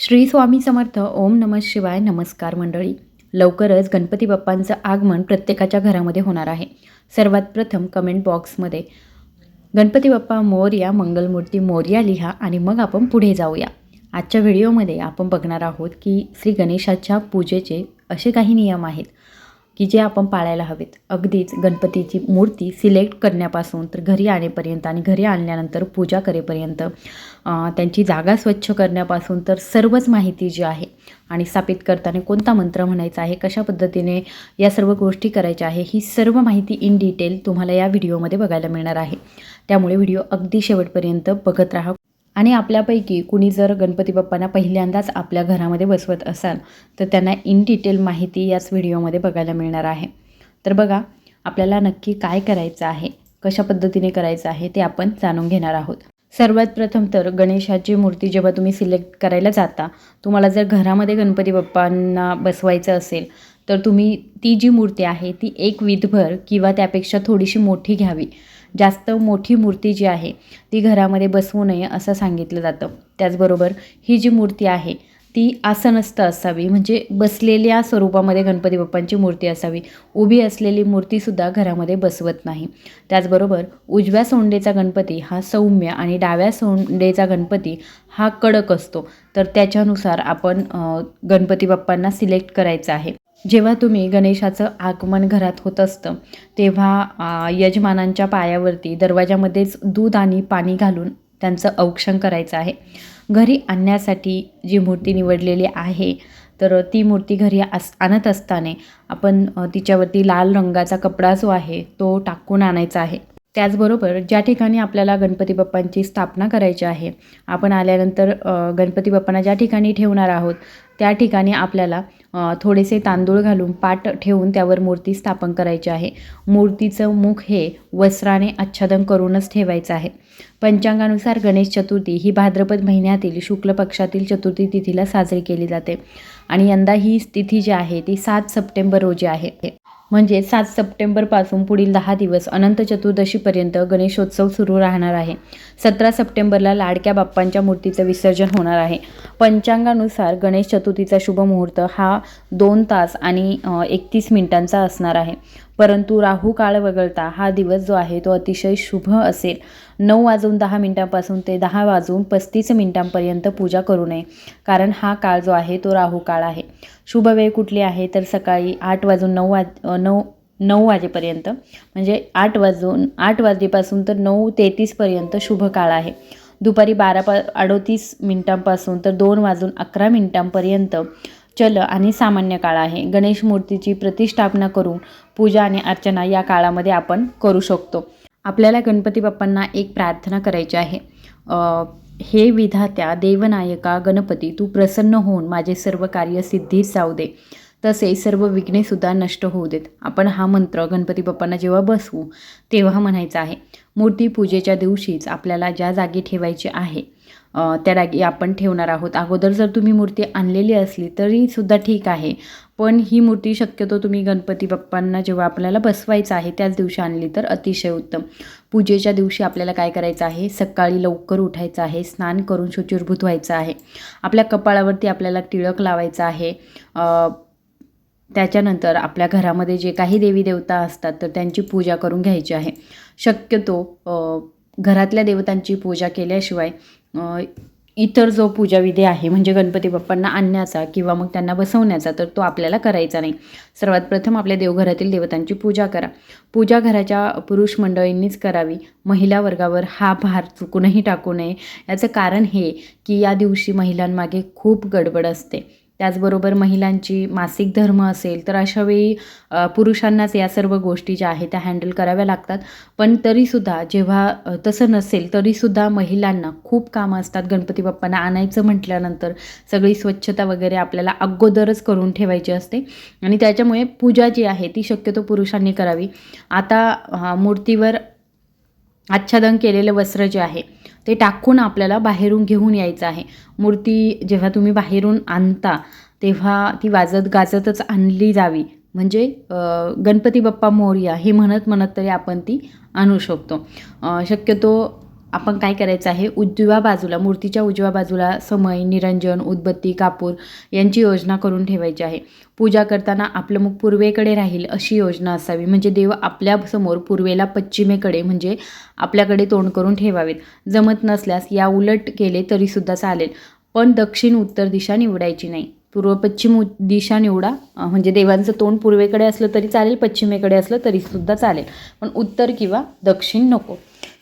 श्री स्वामी समर्थ ओम नम शिवाय नमस्कार मंडळी. लवकरच गणपती बाप्पांचं आगमन प्रत्येकाच्या घरामध्ये होणार आहे. सर्वात प्रथम कमेंट बॉक्समध्ये गणपती बाप्पा मोर्या मंगलमूर्ती मोरया लिहा आणि मग आपण पुढे जाऊया. आजच्या व्हिडिओमध्ये आपण बघणार आहोत की श्री गणेशाच्या पूजेचे असे काही नियम आहेत. की जे आपण पाळायला हवेत. अगदीच गणपतीची मूर्ती सिलेक्ट करण्यापासून तर घरी आणेपर्यंत आणि घरी आणल्यानंतर पूजा करेपर्यंत त्यांची जागा स्वच्छ करण्यापासून तर सर्वच माहिती जी आहे आणि स्थापित करताना कोणता मंत्र म्हणायचा आहे कशा पद्धतीने या सर्व गोष्टी करायच्या आहे ही सर्व माहिती इन डिटेल तुम्हाला या व्हिडिओमध्ये बघायला मिळणार आहे. त्यामुळे व्हिडिओ अगदी शेवटपर्यंत बघत राहा. आणि आपल्यापैकी कुणी जर गणपती बाप्पांना पहिल्यांदाच आपल्या घरामध्ये बसवत असाल तर त्यांना इन डिटेल माहिती याच व्हिडिओमध्ये बघायला मिळणार आहे. तर बघा आपल्याला नक्की काय करायचं आहे कशा पद्धतीने करायचं आहे ते आपण जाणून घेणार आहोत. सर्वात प्रथम तर गणेशाची मूर्ती जेव्हा तुम्ही सिलेक्ट करायला जाता तुम्हाला जर घरामध्ये गणपती बाप्पांना बसवायचं असेल तर तुम्ही ती जी मूर्ती आहे ती एक विधभर किंवा त्यापेक्षा थोडीशी मोठी घ्यावी. जास्त मोठी मूर्ती जी आहे ती घरामध्ये बसवू नये असं सांगितलं जातं. त्याचबरोबर ही जी मूर्ती आहे ती आसनस्थ असावी. म्हणजे बसलेल्या स्वरूपामध्ये गणपती बाप्पांची मूर्ती असावी. उभी असलेली मूर्तीसुद्धा घरामध्ये बसवत नाही. त्याचबरोबर उजव्या सोंडेचा गणपती हा सौम्य आणि डाव्या सोंडेचा गणपती हा कडक असतो. तर त्याच्यानुसार आपण गणपती बाप्पांना सिलेक्ट करायचं आहे. जेव्हा तुम्ही गणेशाचं आगमन घरात होत असतं तेव्हा यजमानांच्या पायावरती दरवाजामध्येच दूध आणि पाणी घालून त्यांचं औक्षण करायचं आहे. घरी आणण्यासाठी जी मूर्ती निवडलेली आहे तर ती मूर्ती घरी आस आणत असताना आपण तिच्यावरती लाल रंगाचा कपडा जो आहे तो टाकून आणायचा आहे. त्याचबरोबर ज्या ठिकाणी आपल्याला गणपती बाप्पांची स्थापना करायची आहे आपण आल्यानंतर गणपती बाप्पांना ज्या ठिकाणी ठेवणार आहोत त्या ठिकाणी आपल्याला थोडेसे तांदूळ घालून पाट ठेवून त्यावर मूर्ती स्थापन करायची आहे. मूर्तीचं मुख हे वस्त्राने आच्छादन करूनच ठेवायचं आहे. पंचांगानुसार गणेश चतुर्थी ही भाद्रपद महिन्यातील शुक्ल पक्षातील चतुर्थी तिथीला साजरी केली जाते. आणि यंदा ही तिथी जी आहे ती सात सप्टेंबर रोजी आहे. म्हणजे सात सप्टेंबरपासून पुढील दहा दिवस अनंत चतुर्दशीपर्यंत गणेशोत्सव सुरू राहणार आहे. सतरा सप्टेंबरला लाडक्या बाप्पांच्या मूर्तीचं विसर्जन होणार आहे. पंचांगानुसार गणेश चतुर्थीचा शुभ मुहूर्त हा दोन तास आणि एकतीस मिनिटांचा असणार आहे. परंतु राहू काळ वगळता हा दिवस जो आहे तो अतिशय शुभ असेल. नऊ वाजून दहा मिनिटांपासून ते दहा वाजून पस्तीस मिनिटांपर्यंत पूजा करू नये कारण हा काळ जो आहे तो राहू काळ आहे. शुभ वेळ कुठली आहे? तर सकाळी आठ वाजून नऊ वाज नऊ नऊ वाजेपर्यंत म्हणजे आठ वाजून आठ वाजेपासून तर नऊ तेहतीसपर्यंत शुभ काळ आहे. दुपारी बारा पा अडोतीस मिनिटांपासून तर दोन वाजून अकरा मिनिटांपर्यंत चल आणि सामान्य काळ आहे. गणेश मूर्तीची प्रतिष्ठापना करून पूजा आणि अर्चना या काळामध्ये आपण करू शकतो. आपल्याला गणपती बाप्पांना एक प्रार्थना करायची आहे. हे विधात्या देवनायका गणपती तू प्रसन्न होऊन माझे सर्व कार्य सिद्धीस जाऊ दे. तसे सर्व विघ्नेसुद्धा नष्ट होऊ देत आपण हा मंत्र गणपती बाप्पांना जेव्हा बसवू तेव्हा म्हणायचा आहे मूर्ती पूजेच्या दिवशीच आपल्याला ज्या जागी ठेवायची आहे त्या जागी आपण ठेवणार आहोत. अगोदर जर तुम्ही मूर्ती आणलेली असली तरीसुद्धा ठीक आहे. पण ही मूर्ती शक्यतो तुम्ही गणपती बाप्पांना जेव्हा आपल्याला बसवायचं आहे त्याच दिवशी आणली तर अतिशय उत्तम. पूजेच्या दिवशी आपल्याला काय करायचं आहे? सकाळी लवकर उठायचं आहे स्नान करून शुचिर्भूत व्हायचं आहे. आपल्या कपाळावरती आपल्याला टिळक लावायचं आहे. त्याच्यानंतर आपल्या घरामध्ये जे काही देवी देवता असतात तर त्यांची पूजा करून घ्यायची आहे. शक्यतो घरातल्या देवतांची पूजा केल्याशिवाय इतर जो पूजाविधी आहे म्हणजे गणपती बाप्पांना आणण्याचा किंवा मग त्यांना बसवण्याचा तर तो आपल्याला करायचा नाही. सर्वात प्रथम आपल्या देवघरातील देवतांची पूजा करा. पूजा घराच्या पुरुष मंडळींनीच करावी. महिला वर्गावर हा भार चुकूनही टाकू नये. याचं कारण हे की या दिवशी महिलांमागे खूप गडबड असते. त्याचबरोबर महिलांची मासिक धर्म असेल तर अशावेळी पुरुषांनाच या सर्व गोष्टी ज्या आहेत त्या हँडल कराव्या लागतात. पण तरीसुद्धा जेव्हा तसं नसेल तरीसुद्धा महिलांना खूप कामं असतात. गणपती बाप्पांना आणायचं म्हटल्यानंतर सगळी स्वच्छता वगैरे आपल्याला अगोदरच करून ठेवायची असते. आणि त्याच्यामुळे पूजा जी आहे ती शक्यतो पुरुषांनी करावी. आता मूर्तीवर आच्छादन केलेलं वस्त्र जे आहे ते टाकून आपल्याला बाहेरून घेऊन यायचं आहे. मूर्ती जेव्हा तुम्ही बाहेरून आणता तेव्हा ती वाजत गाजतच आणली जावी. म्हणजे गणपती बाप्पा मोर्या हे म्हणत म्हणत तरी आपण ती आणू शकतो. शक्यतो आपण काय करायचं आहे? उजव्या बाजूला मूर्तीच्या उजव्या बाजूला समय निरंजन उदबत्ती कापूर यांची योजना करून ठेवायची आहे. पूजा करताना आपलं मुख पूर्वेकडे राहील अशी योजना असावी. म्हणजे देव आपल्यासमोर पूर्वेला पश्चिमेकडे म्हणजे आपल्याकडे तोंड करून ठेवावेत. जमत नसल्यास या उलट केले तरीसुद्धा चालेल. पण दक्षिण उत्तर दिशा निवडायची नाही. पूर्व पश्चिम उ- दिशा निवडा. म्हणजे देवांचं तोंड पूर्वेकडे असलं तरी चालेल पश्चिमेकडे असलं तरीसुद्धा चालेल. पण उत्तर किंवा दक्षिण नको.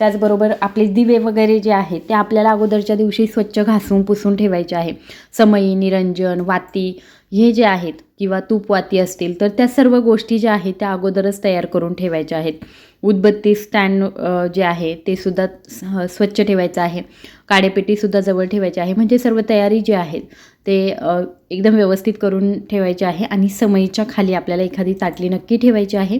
त्याचबरोबर आपले दिवे वगैरे जे आहेत ते आपल्याला अगोदरच्या दिवशी स्वच्छ घासून पुसून ठेवायचे आहे. समई निरंजन वाती हे जे आहेत किंवा तूपवाती असतील तर त्या सर्व गोष्टी ज्या आहेत त्या अगोदरच तयार करून ठेवायच्या आहेत. उदबत्ती स्टँड जे आहे ते सुद्धा स्वच्छ ठेवायचं आहे. काडेपेटीसुद्धा जवळ ठेवायची आहे. म्हणजे सर्व तयारी जी आहेत ते एकदम व्यवस्थित करून ठेवायचे आहे. आणि समईच्या खाली आपल्याला एखादी ताटली नक्की ठेवायची आहे.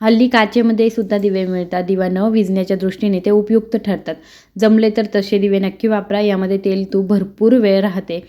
हल्ली काचेमध्ये सुद्धा दिवे मिळतात. दिवा न विजण्याच्या दृष्टीने ते उपयुक्त ठरतात. जमले तर तसे दिवे नक्की वापरा. यामध्ये तेल तूप भरपूर वेळ राहते.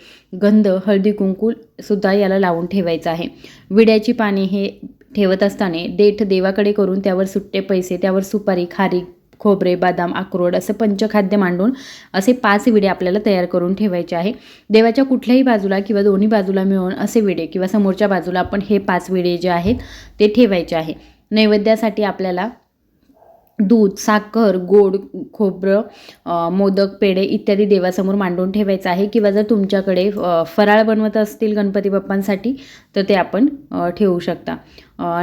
गंध हळदी कुंकू सुद्धा याला लावून ठेवायचं आहे. विड्याची पाने हे ठेवत असताना देठ देवाकडे करून त्यावर सुट्टे पैसे त्यावर सुपारी खारी खोबरे बदाम अक्रोड असं पंचखाद्य मांडून असे पाच विडे आपल्याला तयार करून ठेवायचे आहे. देवाच्या कुठल्याही बाजूला किंवा दोन्ही बाजूला मिळून असे विडे किंवा समोरच्या बाजूला आपण हे पाच विडे जे आहेत ते ठेवायचे आहे. नैवेद्यासाठी आपल्याला दूध साखर गोड खोबरं मोदक पेढे इत्यादी देवासमोर मांडून ठेवायचं आहे किंवा जर तुमच्याकडे फराळ बनवत असतील गणपती बाप्पांसाठी तर ते आपण ठेवू शकता.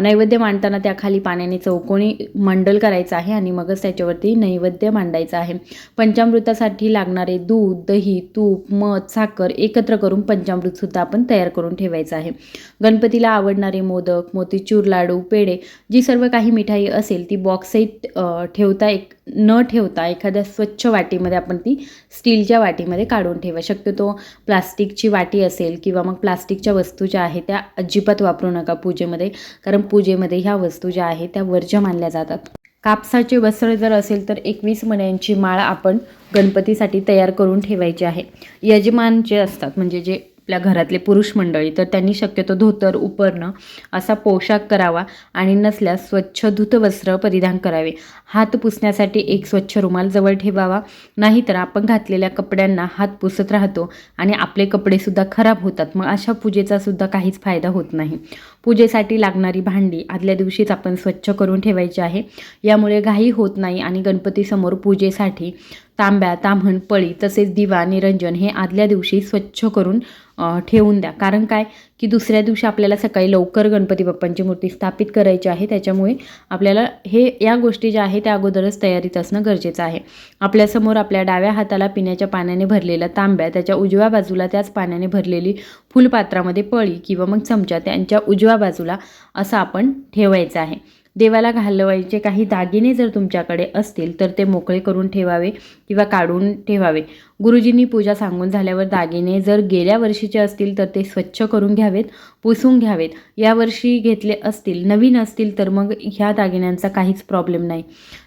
नैवेद्य मांडताना त्याखाली पाण्याने चौकोनी मंडल करायचं आहे आणि मगच त्याच्यावरती नैवेद्य मांडायचं आहे. पंचामृतासाठी लागणारे दूध दही तूप मध साखर एकत्र करून पंचामृतसुद्धा आपण तयार करून ठेवायचं आहे. गणपतीला आवडणारे मोदक मोतीचूर लाडू पेढे जी सर्व काही मिठाई असेल ती बॉक्सही ठेवता एक न ठेवता एखाद्या स्वच्छ वाटीमध्ये आपण ती स्टीलच्या वाटीमध्ये काढून ठेवा. शक्यतो प्लास्टिकची वाटी असेल किंवा मग प्लास्टिकच्या वस्तू ज्या आहेत त्या अजिबात वापरू नका पूजेमध्ये. कारण पूजेमध्ये ह्या वस्तू ज्या आहेत त्या वर्ज्य मानल्या जातात. कापसाचे वस्त्र जर असेल तर एकवीस मण्यांची माळ आपण गणपतीसाठी तयार करून ठेवायची आहे. यजमान जे असतात म्हणजे जे आपल्या घरातले पुरुष मंडळी तर त्यांनी शक्यतो धोतर उपरणं असा पोशाख करावा आणि नसल्यास स्वच्छ धुतवस्त्र परिधान करावे. हात पुसण्यासाठी एक स्वच्छ रुमाल जवळ ठेवावा नाहीतर आपण घातलेल्या कपड्यांना हात पुसत राहतो आणि आपले कपडेसुद्धा खराब होतात. मग अशा पूजेचा सुद्धा काहीच फायदा होत नाही. पूजेसाठी लागणारी भांडी आदल्या दिवशीच आपण स्वच्छ करून ठेवायची आहे. यामुळे घाई होत नाही आणि गणपतीसमोर पूजेसाठी तांब्या ताम्हण पळी तसेच दिवा निरंजन हे आदल्या दिवशी स्वच्छ करून ठेवून द्या. कारण काय? की दुसऱ्या दिवशी आपल्याला सकाळी लवकर गणपती बाप्पांची मूर्ती स्थापित करायची आहे. त्याच्यामुळे आपल्याला हे या गोष्टी ज्या आहेत त्या अगोदरच तयारीत असणं गरजेचं आहे. आपल्यासमोर आपल्या डाव्या हाताला पिण्याच्या पाण्याने भरलेला तांब्या त्याच्या उजव्या बाजूला त्याच पाण्याने भरलेली फुलपात्रामध्ये पळी किंवा मग चमचा त्यांच्या उजव्या बाजूला असं आपण ठेवायचं आहे. देवाला घालवायचे काही दागिने जर तुमच्याकडे असतील तर ते मोकळे करून ठेवावे किंवा काढून ठेवावे. गुरुजींनी पूजा सांगून झाल्यावर दागिने जर गेल्या वर्षीचे असतील तर ते स्वच्छ करून घ्यावेत पुसून घ्यावेत. यावर्षी घेतले असतील नवीन असतील तर मग ह्या दागिन्यांचा काहीच प्रॉब्लेम नाही.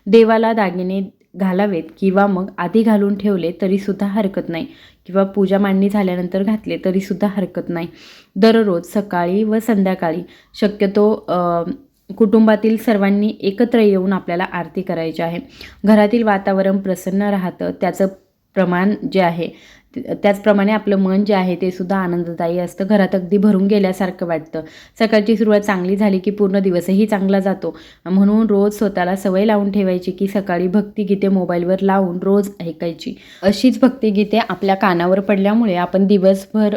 देवाला दागिने घालावेत किंवा मग आधी घालून ठेवले तरीसुद्धा हरकत नाही किंवा पूजा मांडणी झाल्यानंतर घातले तरीसुद्धा हरकत नाही. दररोज सकाळी व संध्याकाळी शक्यतो कुटुंबातील सर्वांनी एकत्र येऊन आपल्याला आरती करायची आहे. घरातील वातावरण प्रसन्न राहतं त्याचं प्रमाण जे आहे त्याचप्रमाणे आपलं मन जे आहे ते सुद्धा आनंददायी असतं. घरात अगदी भरून गेल्यासारखं वाटतं. सकाळची सुरुवात चांगली झाली की पूर्ण दिवसही चांगला जातो. म्हणून रोज स्वतःला सवय लावून ठेवायची की सकाळी भक्तिगीते मोबाईलवर लावून रोज ऐकायची. अशीच भक्तिगीते आपल्या कानावर पडल्यामुळे आपण दिवसभर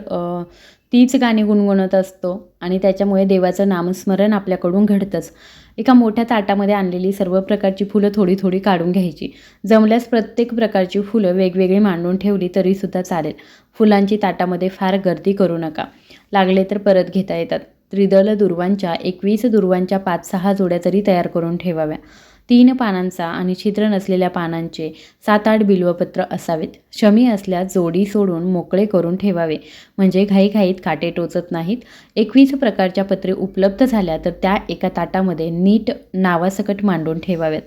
तीच गाणी गुणगुणत असतो आणि त्याच्यामुळे देवाचं नामस्मरण आपल्याकडून घडतंच. एका मोठ्या ताटामध्ये आणलेली सर्व प्रकारची फुलं थोडी थोडी काढून घ्यायची. जमल्यास प्रत्येक प्रकारची फुलं वेगवेगळी मांडून ठेवली तरीसुद्धा चालेल. फुलांची ताटामध्ये फार गर्दी करू नका. लागले तर परत घेता येतात. त्रिदल दुर्वांच्या एकवीस दुर्वांच्या पाच सहा जोड्या तरी तयार करून ठेवाव्या. तीन पानांचा आणि छिद्र नसलेल्या पानांचे सात आठ बिल्वपत्र असावेत. शमी असल्यास जोडी सोडून मोकळे करून ठेवावे. म्हणजे घाईघाईत काटे टोचत नाहीत. एकवीस प्रकारच्या पत्रे उपलब्ध झाल्या तर त्या एका ताटामध्ये नीट नावासकट मांडून ठेवाव्यात.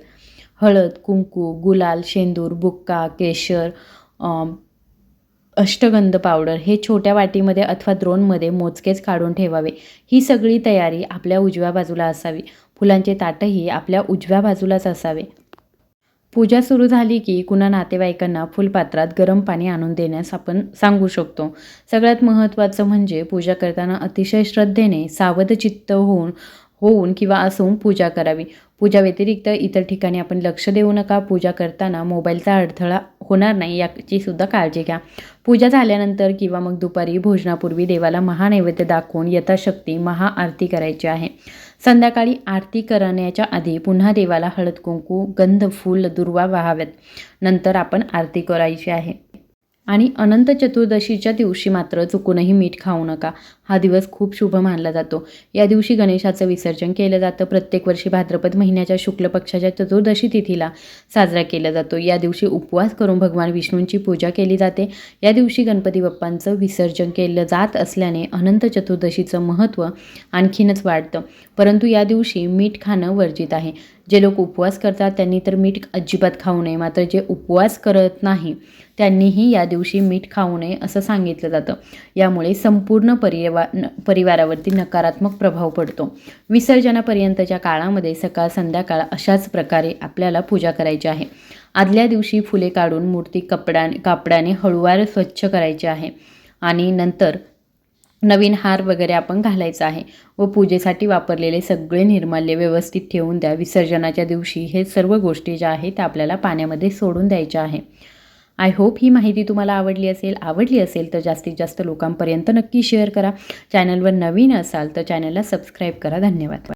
हळद कुंकू गुलाल शेंदूर बुक्का केशर अष्टगंध पावडर हे छोट्या वाटीमध्ये अथवा द्रोणमध्ये मोजकेच काढून ठेवावे. ही सगळी तयारी आपल्या उजव्या बाजूला असावी. फुलांचे ताटही आपल्या उजव्या बाजूलाच असावे. पूजा सुरू झाली की कुणा नातेवाईकांना फुलपात्रात गरम पाणी आणून देण्यास आपण सांगू शकतो. सगळ्यात महत्त्वाचं म्हणजे पूजा करताना अतिशय श्रद्धेने सावधचित्त होऊन होऊन किंवा असून पूजा करावी. पूजा व्यतिरिक्त इतर ठिकाणी आपण लक्ष देऊ नका. पूजा करताना मोबाईलचा अडथळा होणार नाही याची सुद्धा काळजी घ्या. पूजा झाल्यानंतर किंवा मग दुपारी भोजनापूर्वी देवाला महानैवेद्य दाखवून यथाशक्ती महाआरती करायची आहे. संध्याकाळी आरती करण्याच्या आधी पुन्हा देवाला हळद कुंकू गंध फूल दुर्वा वाहाव्यात. नंतर आपण आरती करायची आहे. आणि अनंत चतुर्दशीच्या दिवशी मात्र चुकूनही मीठ खाऊ नका. हा दिवस खूप शुभ मानला जातो. या दिवशी गणेशाचं विसर्जन केलं जातं. प्रत्येक वर्षी भाद्रपद महिन्याच्या शुक्ल पक्षाच्या चतुर्दशी तिथीला साजरा केला जातो. या दिवशी उपवास करून भगवान विष्णूंची पूजा केली जाते. या दिवशी गणपती बाप्पांचं विसर्जन केलं जात असल्याने अनंत चतुर्दशीचं महत्त्व आणखीनच वाढतं. परंतु या दिवशी मीठ खाणं वर्जित आहे. जे लोक उपवास करतात त्यांनी तर मीठ अजिबात खाऊ नये. मात्र जे उपवास करत नाही त्यांनीही या दिवशी मीठ खाऊ नये असं सांगितलं जातं. यामुळे संपूर्ण परिवा परिवारावरती नकारात्मक प्रभाव पडतो. विसर्जनापर्यंतच्या काळामध्ये सकाळ संध्याकाळ अशाच प्रकारे आपल्याला पूजा करायची आहे. आदल्या दिवशी फुले काढून मूर्ती कपडा कापडाने हळूवार स्वच्छ करायची आहे. आणि नंतर नवीन हार वगैरे आपण घालायचा आहे व पूजेसाठी वापरलेले सगळे निर्माल्य व्यवस्थित ठेवून द्या. विसर्जनाच्या दिवशी हे सर्व गोष्टी ज्या आहेत त्या आपल्याला पाण्यामध्ये सोडून द्यायच्या आहे. आय होप ही माहिती तुम्हाला आवडली असेल आवडली असेल तर जास्तीत जास्त लोकांपर्यंत नक्की शेअर करा. चॅनलवर नवीन असाल तर चॅनलला सबस्क्राईब करा. धन्यवाद.